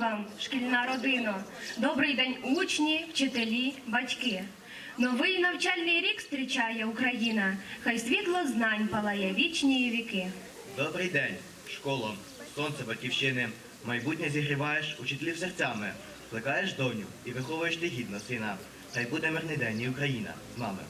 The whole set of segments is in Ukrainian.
вам, шкільна родино. Добрий день, учні, вчителі, батьки. Новий навчальний рік зустрічає Україна. Хай світло знань палає вічні віки. Добрий день, школо, сонце батьківщини. Майбутнє зігріваєш учителів серцями, плекаєш доню і виховуєш ти гідно сина. Хай буде мирний день і Україна з нами.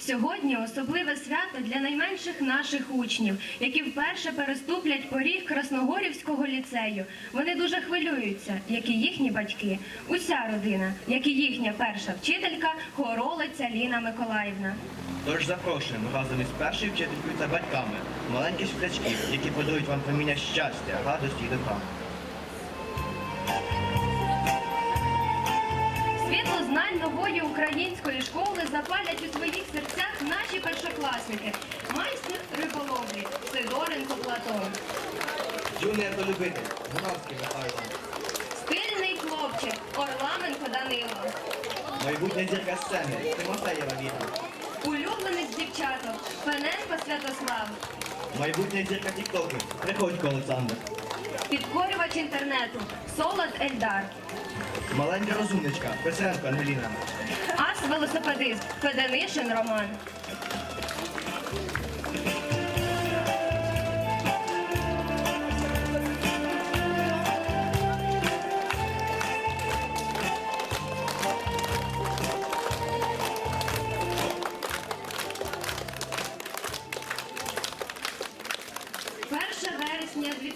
Сьогодні особливе свято для найменших наших учнів, які вперше переступлять поріг Красногорівського ліцею. Вони дуже хвилюються, як і їхні батьки, уся родина, як і їхня перша вчителька, хоролиця Ліна Миколаївна. Тож запрошуємо разом із першою вчителькою та батьками маленьких світлячків, які подарують вам проміння щастя, радості і добра. Світло знань нової української школи запалять у своїх серцях наші першокласники. Майстер риболовлі Сидоренко Платон, Юніор-полюбитель, Гуравський Михайло, стильний хлопчик Орламенко Данило, майбутня зірка сцени, Тимофеєва Віра, улюбленець дівчаток Фененко Святослав, майбутня зірка Тіктоку, Приходько Олександр, підкорювач інтернету Солод Ельдар, маленька розумничка, писарка Ангеліна, ас-велосипедист Феданишин Роман.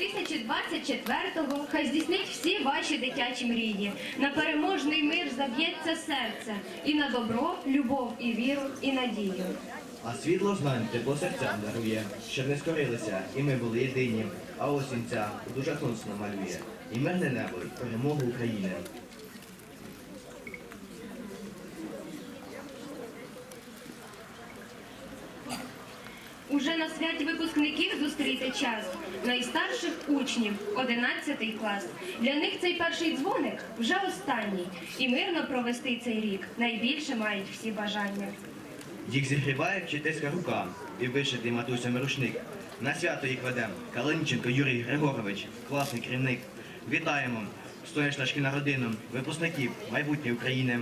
2024-го хай здійснить всі ваші дитячі мрії. На переможний мир заб'ється серце і на добро, любов і віру, і надію. А світло знань тепло серцям дарує, щоб не скорилися, і ми були єдині. А осінь ця дуже сонсно малює. І мирне небо, і перемогу України. Уже на святі випускників зустріти час найстарших учнів, 11 клас. Для них цей перший дзвоник вже останній. І мирно провести цей рік найбільше мають всі бажання. Їх зігріває вчительська рука і вишитий матусями рушник. На свято їх веде Калинченко Юрій Григорович, класний керівник. Вітаємо! Сонячна шкільна родина, випускників, майбутнє України.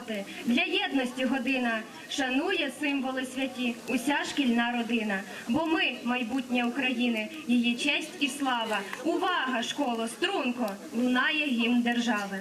Патріоти, для єдності година шанує символи святі, уся шкільна родина. Бо ми майбутнє України, її честь і слава. Увага, школо, струнко, лунає гімн держави.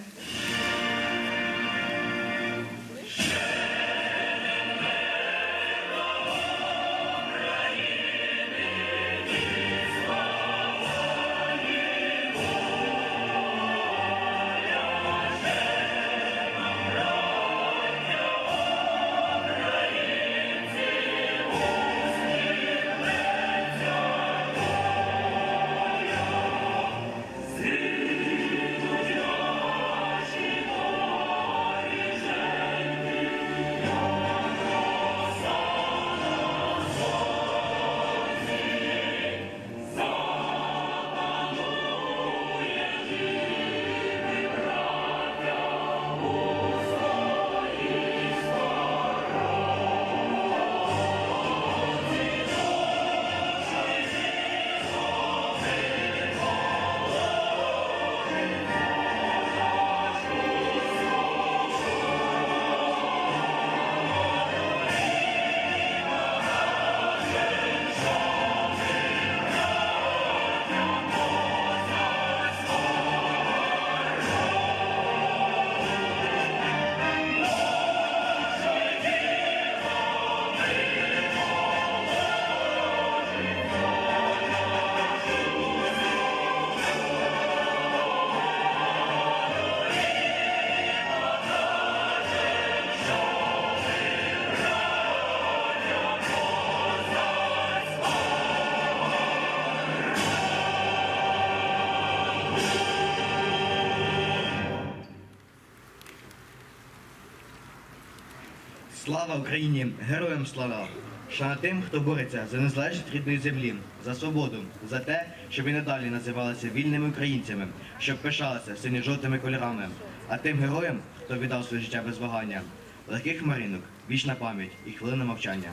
Слава Україні! Героям слава! Шана тим, хто бореться за незалежність рідної землі, за свободу, за те, щоб і надалі називалися вільними українцями, щоб пишалися синьо-жовтими кольорами, а тим героям, хто віддав своє життя без вагання, легких маринок, вічна пам'ять і хвилина мовчання.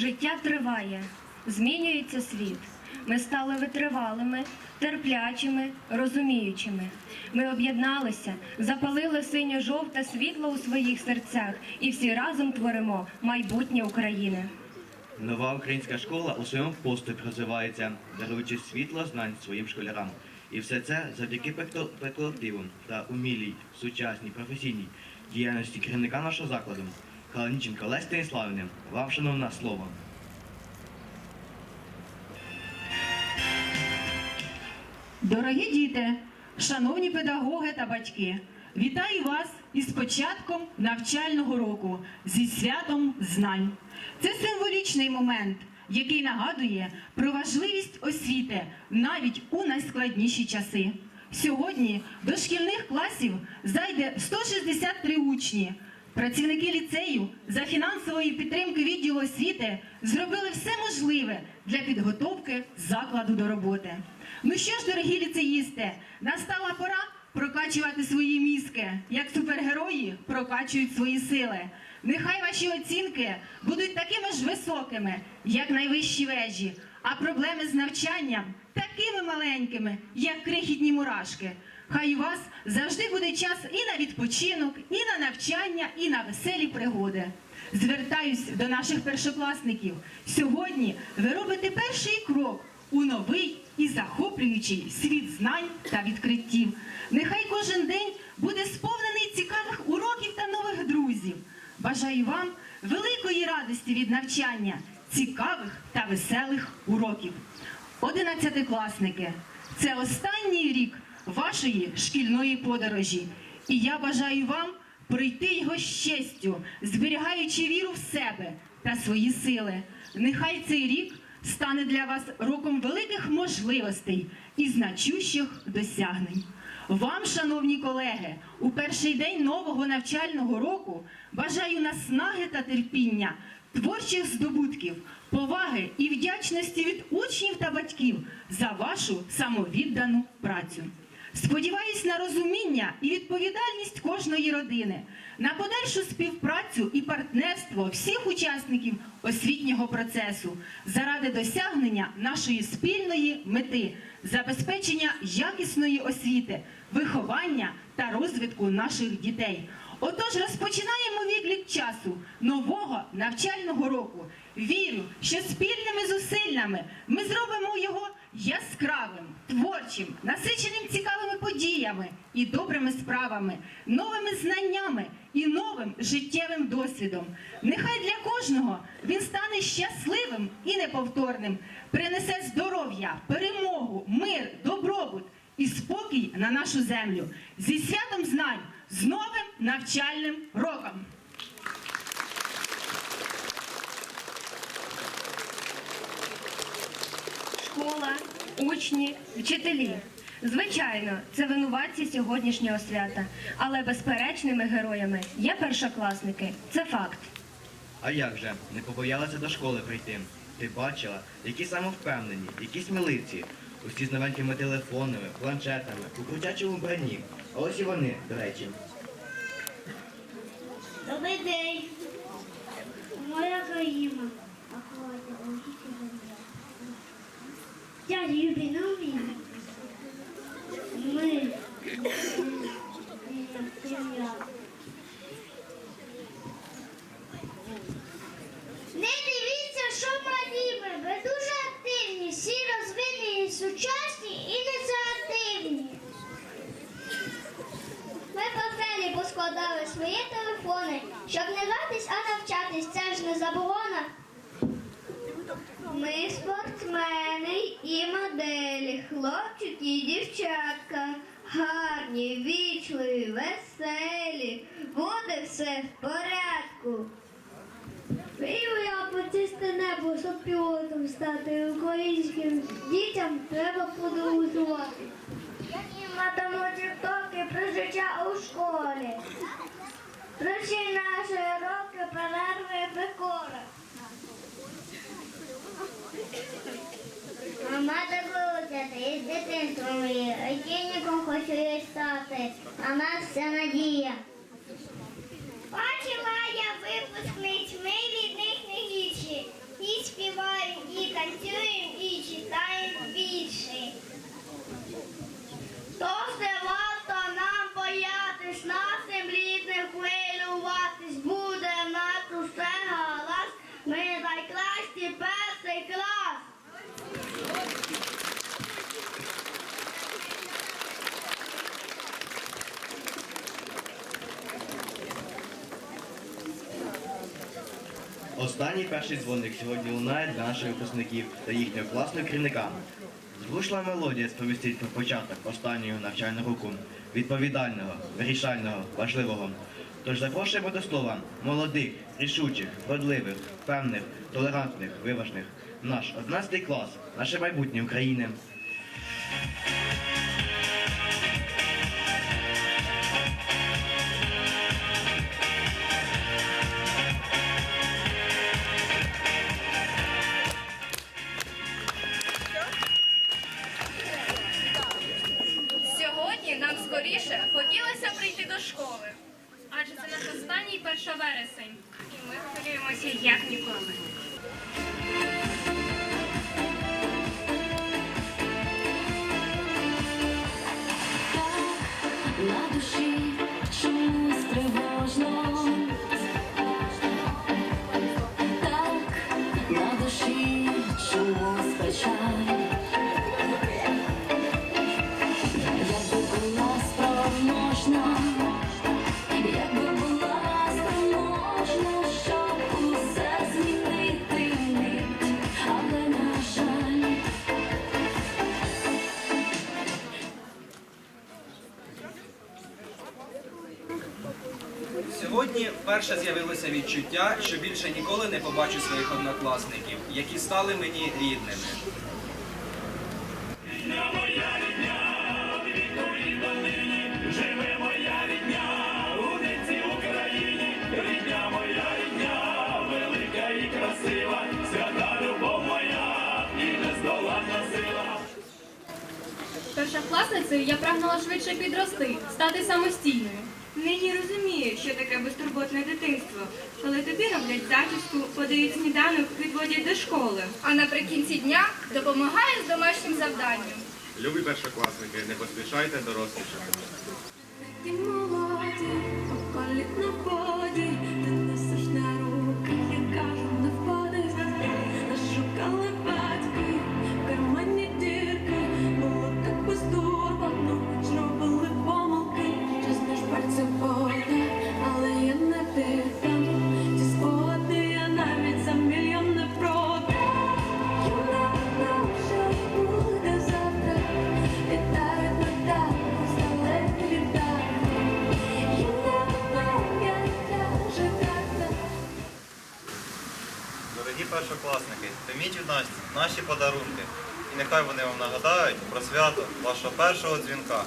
Життя триває, змінюється світ. Ми стали витривалими, терплячими, розуміючими. Ми об'єдналися, запалили синьо-жовте світло у своїх серцях і всі разом творимо майбутнє України. Нова українська школа у своєму поступі розвивається, даруючи світло знань своїм школярам. І все це завдяки пекто- та умілій, сучасній, професійній діяльності керівника нашого закладу. Каланіченко Лесь Станіславівни, вам шановна слово. Дорогі діти, шановні педагоги та батьки, вітаю вас із початком навчального року зі святом знань. Це символічний момент, який нагадує про важливість освіти навіть у найскладніші часи. Сьогодні до шкільних класів зайде 163 учні. Працівники ліцею за фінансової підтримки відділу освіти зробили все можливе для підготовки закладу до роботи. Ну що ж, дорогі ліцеїсти, настала пора прокачувати свої мізки, як супергерої прокачують свої сили. Нехай ваші оцінки будуть такими ж високими, як найвищі вежі, а проблеми з навчанням такими маленькими, як крихітні мурашки. Хай у вас завжди буде час і на відпочинок, і на навчання, і на веселі пригоди. Звертаюсь до наших першокласників. Сьогодні ви робите перший крок у новий і захоплюючий світ знань та відкриттів. Нехай кожен день буде сповнений цікавих уроків та нових друзів. Бажаю вам великої радості від навчання, цікавих та веселих уроків. Одинадцятикласники, це останній рік вашої шкільної подорожі. І я бажаю вам пройти його з честю, зберігаючи віру в себе та свої сили. Нехай цей рік стане для вас роком великих можливостей і значущих досягнень. Вам, шановні колеги, у перший день нового навчального року бажаю наснаги та терпіння, творчих здобутків, поваги і вдячності від учнів та батьків за вашу самовіддану працю. Сподіваюсь на розуміння і відповідальність кожної родини, на подальшу співпрацю і партнерство всіх учасників освітнього процесу заради досягнення нашої спільної мети, забезпечення якісної освіти, виховання та розвитку наших дітей. Отож, розпочинаємо відлік часу нового навчального року. Вірю, що спільними зусиллями ми зробимо його яскравим, творчим, насиченим цікавими подіями і добрими справами, новими знаннями і новим життєвим досвідом. Нехай для кожного він стане щасливим і неповторним, принесе здоров'я, перемогу, мир, добробут і спокій на нашу землю зі святом знань, з новим навчальним роком. Школа, учні, вчителі. Звичайно, це винуватці сьогоднішнього свята, але безперечними героями є першокласники. Це факт. А як же, не побоялася до школи прийти? Ти бачила, які самовпевнені, які сміливці, усі з новенькими телефонами, планшетами, у крутячому броні. А ось і вони, до речі. Добрий день. Моя країна. Я її не вмію. Ми не дивіться, що малі ми. Ви дуже активні, всі розвинені, сучасні і ініціативні. Ми портфелі поскладали свої телефони, щоб не датись, а навчатись. Це ж не заборона. Ми спортсмени хлопчики і дівчатка. Гарні, вічливі, веселі. Буде все в порядку. Мрію я почисте небо, щоб пілотом стати українським дітям треба подорожувати. Які матиму тіктоки про життя у школі. Прощі наші роки перерви прикори. Мама дивується, ти з дитинством айтівником хочу її стати, а нас вся надія. Бачила я випускниць, ми від них не гірші. І співаємо, і танцюємо, і читаємо більше. Не варто нам боятись, нашим рідним хвилюватись. Буде в нас усе гаразд, ми найкращі перший клас. Останній перший дзвоник сьогодні лунає для наших випускників та їхнього класного керівника. Зрушла мелодія сповістить про початок останнього навчального року, відповідального, вирішального, важливого. Тож запрошуємо до слова молодих, рішучих, вродливих, певних, толерантних, виважних. Наш 11 клас, наше майбутнє України. Сьогодні вперше з'явилося відчуття, що більше ніколи не побачу своїх однокласників, які стали мені рідними. Першокласницею я прагнула швидше підрости, стати самостійною. Нині розумію, що таке безтурботне дитинство, коли тобі роблять зачіску, подають сніданок, відводять до школи. А наприкінці дня допомагає з домашнім завданням. Любі першокласники, не поспішайте дорослішати. Ти молоді, околіт на воді, свято вашого першого дзвінка.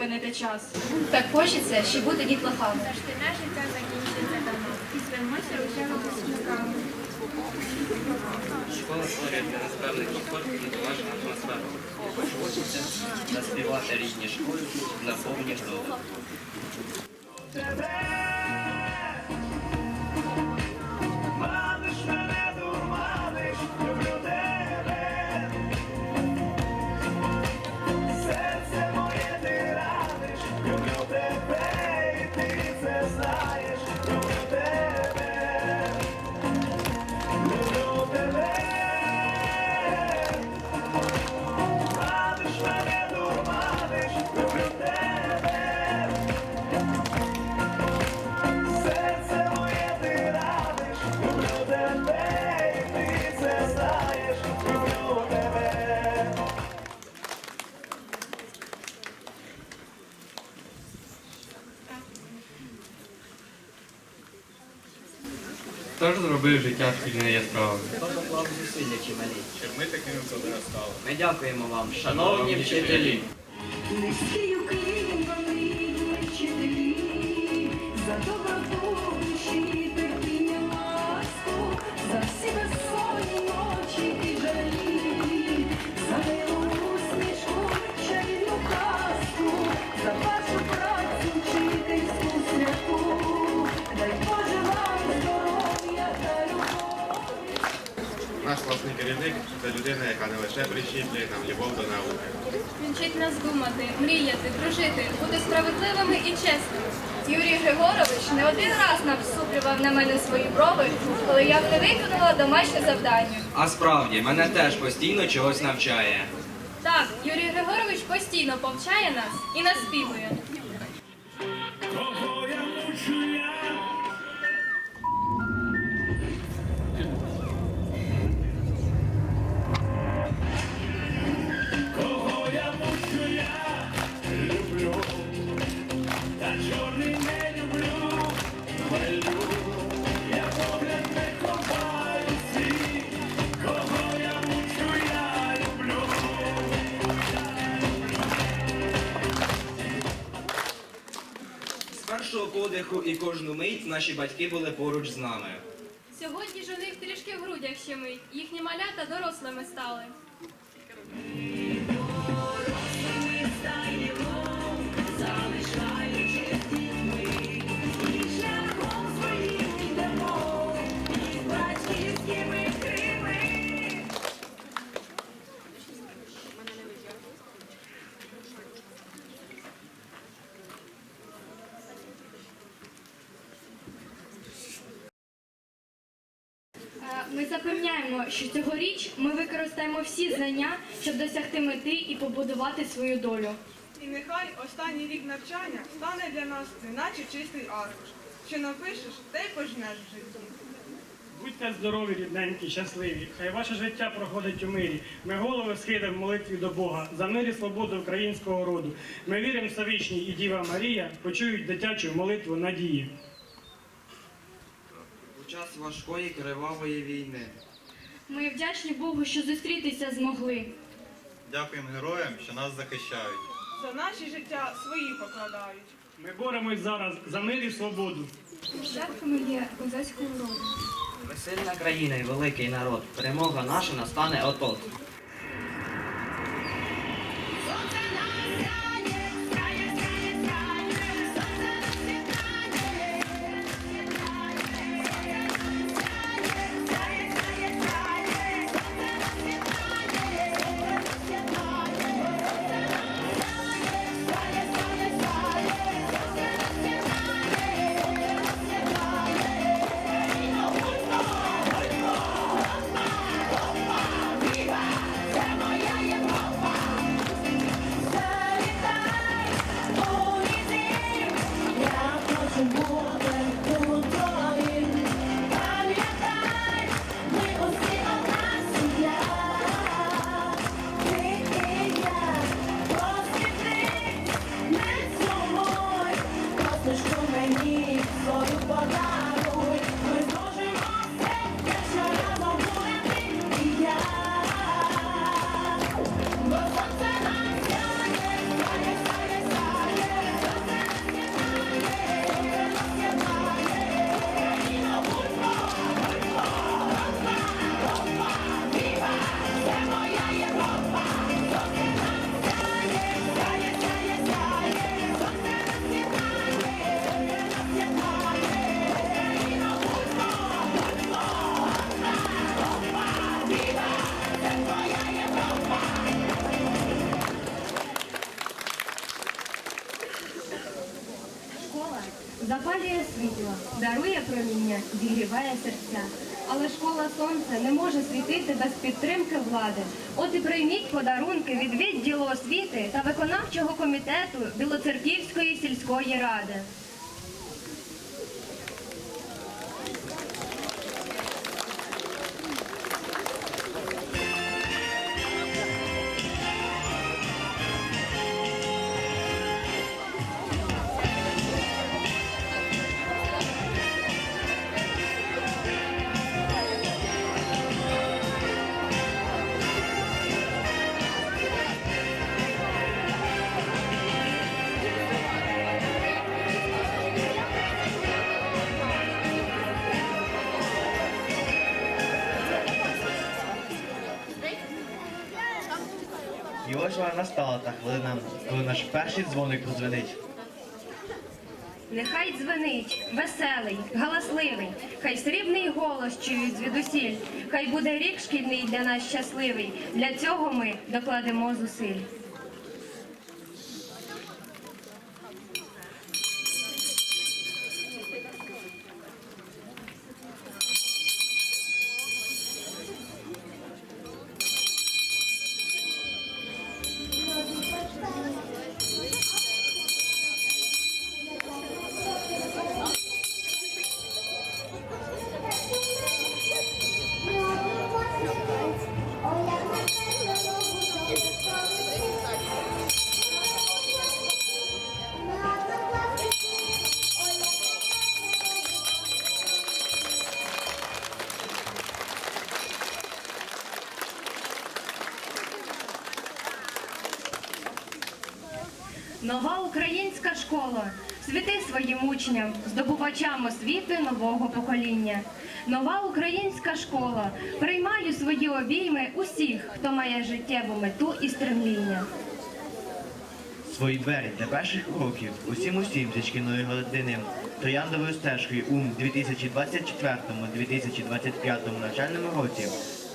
Зупинити час. Так хочеться, щоб бути дітлахами. Наше життя закінчиться давно. І звернемося ручами випускниками. Школа створює для нас певний комфорт і поважну атмосферу. Хочеться наспівати рідні школи на повні зробив життя шкільне яскравим? Хто доклав зусилля чималі? Щоб ми такими виростали. Ми дякуємо вам, шановні вчителі. Наш класний керівник це людина, яка не лише прищіплює нам любов до науки. Він вчить нас думати, мріяти, дружити, бути справедливими і чесними. Юрій Григорович не один раз навсуплював на мене свої брови, коли я не виконала домашнє завдання. А справді, мене теж постійно чогось навчає. Так, Юрій Григорович постійно повчає нас і наспівує. Першого подиху і кожну мить наші батьки були поруч з нами. Сьогодні ж трішки в грудях щемить. Їхні малята дорослими стали. Що цьогоріч ми використаємо всі знання, щоб досягти мети і побудувати свою долю. І нехай останній рік навчання стане для нас неначе чистий аркуш. Що напишеш, те й пожнеш в житті. Будьте здорові, рідненькі, щасливі. Хай ваше життя проходить у мирі. Ми голови схилимо в молитві до Бога за мир і свободу українського роду. Ми віримо в Савічній і Діва Марія почують дитячу молитву надії. У час важкої кривавої війни. Ми вдячні Богу, що зустрітися змогли. Дякуємо героям, що нас захищають. За наші життя свої покладають. Ми боремось зараз за мир і свободу. Жертвами є козацького роду. Ми сильна країна і великий народ. Перемога наша настане отот. Зігріває серця. Але школа сонця не може світити без підтримки влади. От і прийміть подарунки від відділу освіти та виконавчого комітету Білоцерківської сільської ради. І настала та хвилина, коли наш перший дзвоник прозвенить. Нехай дзвенить, веселий, галасливий, хай срібний голос чують звідусіль, хай буде рік шкільний для нас щасливий. Для цього ми докладемо зусиль. Світи своїм учням, здобувачам освіти нового покоління. Нова українська школа. Приймаю свої обійми усіх, хто має життєву мету і стремління. Свої двері для перших уроків усім усім зі шкільної години трояндовою стежкою у 2024-2025 навчальному році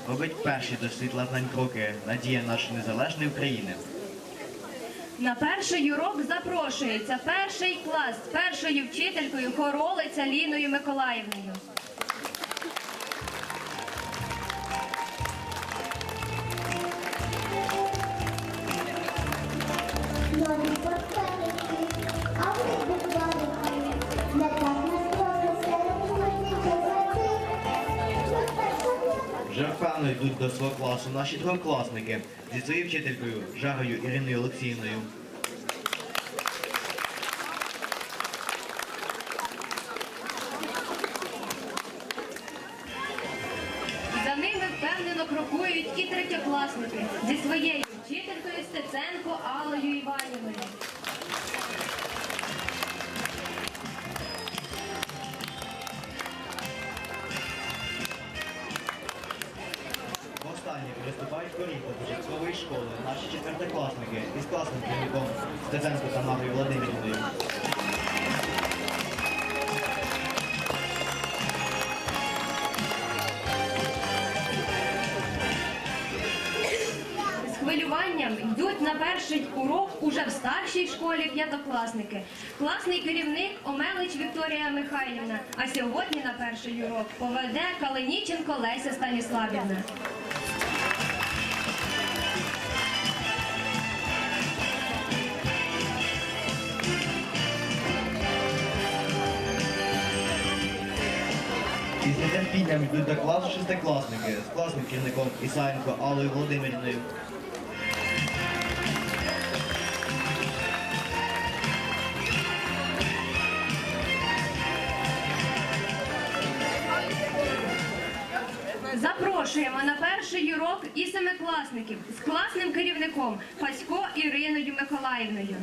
робить перші до світла знань кроки надія нашої незалежної України. На перший урок запрошується перший клас з першою вчителькою Хоролиця Ліною Миколаївною. До свого класу наші двокласники зі своєю вчителькою Жарою Іриною Олексіївною. Хвилюванням йдуть на перший урок уже в старшій школі п'ятокласники. Класний керівник Омелич Вікторія Михайлівна. А сьогодні на перший урок поведе Калиніченко Леся Станіславівна. І з нетерпінням йдуть до класу шестикласники з класним керівником Ісаєнко Аллою Володимирівною. Перший і семикласників з класним керівником Пасько Іриною Миколаївною.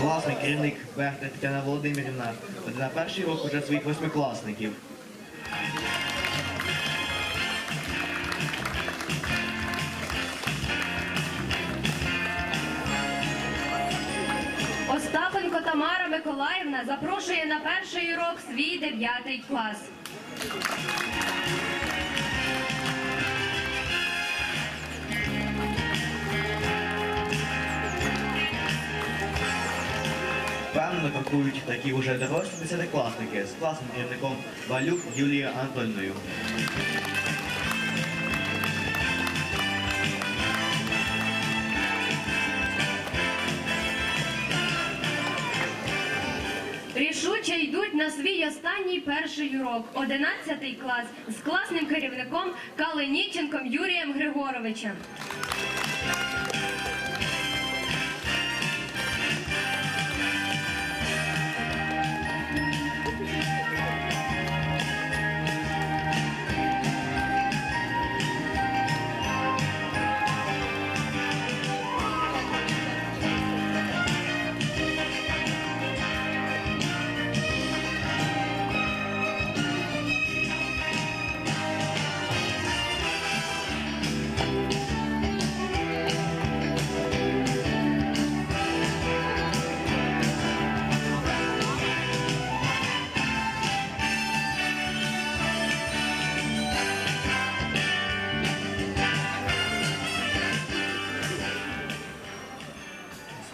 Класний керівник Берта Тетяна Володимирівна на перший урок уже своїх восьмикласників. Остапенко запрошує на перший урок свій дев'ятий клас. Впевнено крокують такі уже дорослі десятикласники з класним керівником Балюк Юлією Анатольною. Рішуче на свій останній перший урок, 11 клас, з класним керівником Калиніченком Юрієм Григоровичем.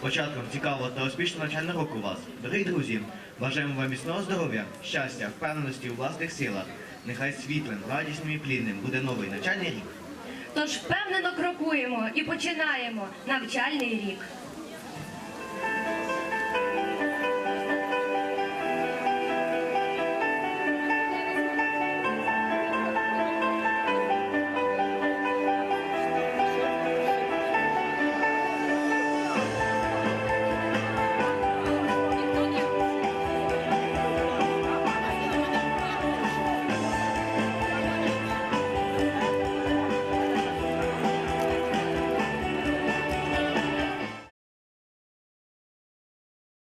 Початком цікавого та успішного навчального року вас. Дорогі друзі, бажаємо вам міцного здоров'я, щастя, впевненості у власних силах. Нехай світлим, радісним і плідним буде новий навчальний рік. Тож впевнено крокуємо і починаємо навчальний рік.